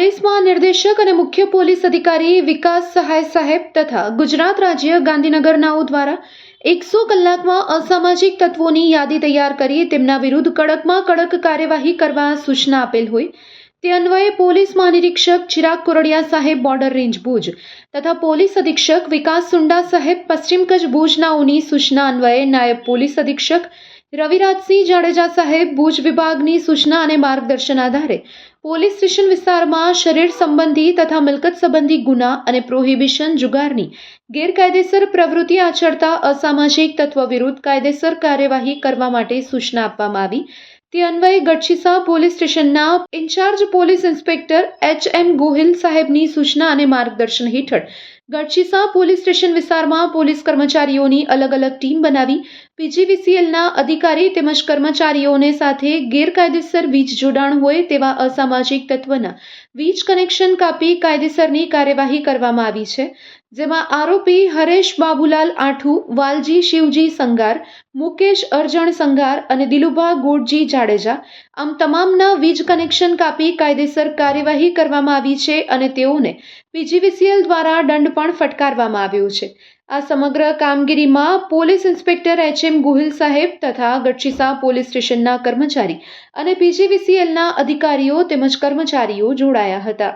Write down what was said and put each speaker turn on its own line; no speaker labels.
મહાનિર્દેશક અને મુખ્ય પોલીસ અધિકારી વિકાસ સહાય સાહેબ તથા ગુજરાત રાજ્ય ગાંધીનગરનાઓ દ્વારા એકસો કલાકમાં અસામાજિક તત્વોની યાદી તૈયાર કરી તેમના વિરુદ્ધ કડકમાં કડક કાર્યવાહી કરવા સૂચના આપેલ હોય તે અન્વયે પોલીસ મહાનિરીક્ષક ચિરાગ કોરડિયા સાહેબ બોર્ડર રેન્જ ભુજ તથા પોલીસ અધિક્ષક વિકાસ સુંડા સાહેબ પશ્ચિમ કચ્છ ભુજનાઓની સૂચના અન્વયે નાયબ પોલીસ અધિક્ષક રવિરાજસિંહ જાડેજા સાહેબ ભુજ વિભાગની સૂચના અને માર્ગદર્શન આધારે પોલીસ સ્ટેશન વિસ્તારમાં શરીર સંબંધી તથા મિલકત સંબંધી ગુના અને પ્રોહિબિશન જુગારની ગેરકાયદેસર પ્રવૃત્તિ આચરતા અસામાજિક તત્વ વિરુદ્ધ કાયદેસર કાર્યવાહી કરવા માટે સૂચના આપવામાં આવી. તે અન્વયે ગઢશીસા પોલીસ સ્ટેશનના in charge police inspector H M Gohil સાહેબની સૂચના અને માર્ગદર્શન હેઠળ ગઢશીસા પોલીસ સ્ટેશન વિસ્તારમાં પોલીસ કર્મચારીઓની અલગ અલગ ટીમ બનાવી પીજીવીસીએલના અધિકારી તેમજ કર્મચારીઓને સાથે ગેરકાયદેસર વીજ જોડાણ હોય તેવા અસામાજિક તત્વના વીજ કનેક્શન કાપી કાયદેસરની કાર્યવાહી કરવામાં આવી છે, જેમાં આરોપી હરેશ બાબુલાલ આઠુ, વાલજી શિવજી સંગાર, મુકેશ અરજણ સંગાર અને દિલુભા ગોડજી જાડેજા આમ તમામના વીજ કનેક્શન કાપી કાયદેસર કાર્યવાહી કરવામાં આવી છે અને તેઓને પીજીવીસીએલ દ્વારા દંડ પણ ફટકારવામાં આવ્યું છે. આ સમગ્ર કામગીરીમાં police inspector H M Gohil સાહેબ તથા ગઢશીસા પોલીસ સ્ટેશનના કર્મચારી અને પીજીવીસીએલના અધિકારીઓ તેમજ કર્મચારીઓ જોડાયા હતા.